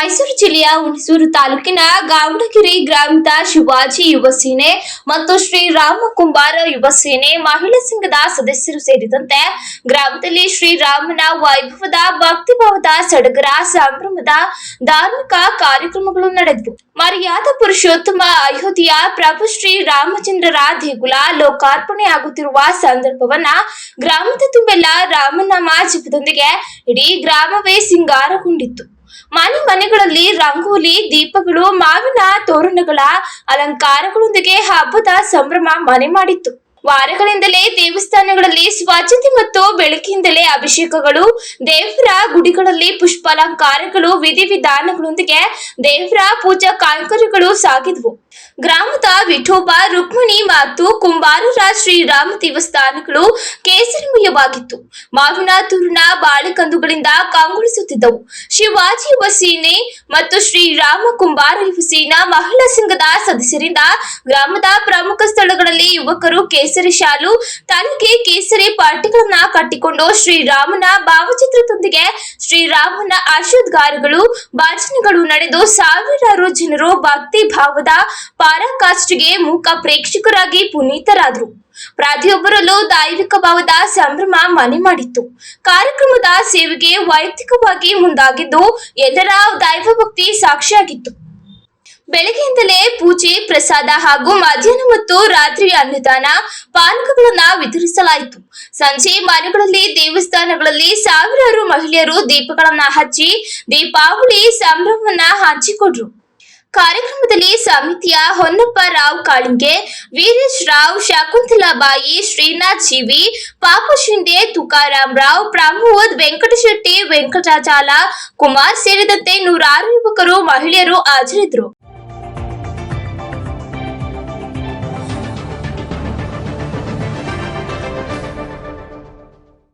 ಮೈಸೂರು ಜಿಲ್ಲೆಯ ಹುಣಸೂರು ತಾಲೂಕಿನ ಗಾವಡಗಿರಿ ಗ್ರಾಮದ ಶಿವಾಜಿ ಯುವ ಸೇನೆ ಮತ್ತು ಶ್ರೀರಾಮ ಕುಂಬಾರ ಯುವ ಸೇನೆ ಮಹಿಳಾ ಸಂಘದ ಸದಸ್ಯರು ಸೇರಿದಂತೆ ಗ್ರಾಮದಲ್ಲಿ ಶ್ರೀರಾಮನ ವೈಭವದ, ಭಕ್ತಿಭಾವದ, ಸಡಗರ, ಸಂಭ್ರಮದ ಧಾರ್ಮಿಕ ಕಾರ್ಯಕ್ರಮಗಳು ನಡೆದವು. ಮರ್ಯಾದ ಪುರುಷೋತ್ತಮ ಅಯೋಧ್ಯೆಯ ಪ್ರಭು ಶ್ರೀ ರಾಮಚಂದ್ರರ ದೇಗುಲ ಲೋಕಾರ್ಪಣೆ ಆಗುತ್ತಿರುವ ಸಂದರ್ಭವನ್ನ ಗ್ರಾಮದ ತುಂಬೆಲ್ಲ ರಾಮನಾಮ ಜಪದೊಂದಿಗೆ ಇಡೀ ಗ್ರಾಮವೇ ಸಿಂಗಾರಗೊಂಡಿತ್ತು. ಮನೆ ಮನೆಗಳಲ್ಲಿ ರಂಗೋಲಿ, ದೀಪಗಳು, ಮಾವಿನ ತೋರಣಗಳ ಅಲಂಕಾರಗಳೊಂದಿಗೆ ಹಬ್ಬದ ಸಂಭ್ರಮ ಮನೆ ಮಾಡಿತ್ತು. ವಾರಗಳಿಂದಲೇ ದೇವಸ್ಥಾನಗಳಲ್ಲಿ ಸ್ವಚ್ಛತೆ ಮತ್ತು ಬೆಳಕಿಂದಲೇ ಅಭಿಷೇಕಗಳು, ದೇವರ ಗುಡಿಗಳಲ್ಲಿ ಪುಷ್ಪಾಲಂಕಾರಗಳು, ವಿಧಿವಿಧಾನಗಳೊಂದಿಗೆ ದೇವರ ಪೂಜಾ ಕೈಂಕರ್ಯಗಳು ಸಾಗಿದ್ವು. ಗ್ರಾಮದ ವಿಠೋಬ, ರುಕ್ಮಿಣಿ ಮತ್ತು ಕುಂಬಾರರ ಶ್ರೀರಾಮ ದೇವಸ್ಥಾನಗಳು ಕೇಸರಿಮಯವಾಗಿತ್ತು. ಮಾವಿನ ತುರುಣ ಬಾಳೆಕಂದುಗಳಿಂದ ಕಂಗೊಳಿಸುತ್ತಿದ್ದವು. ಶಿವಾಜಿ ಯುವ ಸೇನೆ ಮತ್ತು ಶ್ರೀರಾಮ ಕುಂಬಾರ ಸೇನಾ ಮಹಿಳಾ ಸಂಘದ ಸದಸ್ಯರಿಂದ ಗ್ರಾಮದ ಪ್ರಮುಖ ಸ್ಥಳಗಳಲ್ಲಿ ಯುವಕರು ಕೇಸರಿ ಶಾಲು ತನಗೆ ಕೇಸರಿ ಪಾರ್ಟಿಗಳನ್ನ ಕಟ್ಟಿಕೊಂಡು ಶ್ರೀರಾಮನ ಭಾವಚಿತ್ರದೊಂದಿಗೆ ಶ್ರೀರಾಮನ ಆಶೀರ್ವಾದಗಳು, ಭಾಷಣಗಳು ನಡೆದು ಸಾವಿರಾರು ಜನರು ಭಕ್ತಿ ಭಾವದ ಪಾರಾಕಾಷ್ಠೆಗೆ ಮೂಕ ಪ್ರೇಕ್ಷಕರಾಗಿ ಪುನೀತರಾದರು. ಪ್ರತಿಯೊಬ್ಬರಲ್ಲೂ ದೈವಿಕ ಭಾವದ ಸಂಭ್ರಮ ಮನೆ ಮಾಡಿತ್ತು. ಕಾರ್ಯಕ್ರಮದ ಸೇವೆಗೆ ವೈಯಕ್ತಿಕವಾಗಿ ಮುಂದಾಗಿದ್ದು ಎಲ್ಲರ ದೈವ ಭಕ್ತಿ ಸಾಕ್ಷಿಯಾಗಿತ್ತು. ಬೆಳಗ್ಗೆಯಿಂದಲೇ ಪೂಜೆ, ಪ್ರಸಾದ ಹಾಗೂ ಮಧ್ಯಾಹ್ನ ಮತ್ತು ರಾತ್ರಿ ಅನ್ನದಾನ ಪಾನಕಗಳನ್ನು ವಿತರಿಸಲಾಯಿತು. ಸಂಜೆ ಮನೆಗಳಲ್ಲಿ ದೇವಸ್ಥಾನಗಳಲ್ಲಿ ಸಾವಿರಾರು ಮಹಿಳೆಯರು ದೀಪಗಳನ್ನು ಹಚ್ಚಿ ದೀಪಾವಳಿ ಸಂಭ್ರಮವನ್ನ ಹಂಚಿಕೊಂಡ್ರು. ಕಾರ್ಯಕ್ರಮದಲ್ಲಿ ಸಮಿತಿಯ ಹೊನ್ನಪ್ಪ ರಾವ್ ಕಾಳಿಂಗೆ, ವೀರೇಶ್ ರಾವ್ ಶಕುಂತಲಾಬಾಯಿ ಶ್ರೀನಾಥ್ ಜೀವಿ, ಪಾಪು ಶಿಂದೆ, ತುಕಾರಾಮ್ ರಾವ್, ಪ್ರಮೋದ್ ವೆಂಕಟಶೆಟ್ಟಿ, ವೆಂಕಟಾಚಾಲ ಕುಮಾರ್ ಸೇರಿದಂತೆ ನೂರಾರು ಯುವಕರು, ಮಹಿಳೆಯರು ಹಾಜರಿದ್ದರು.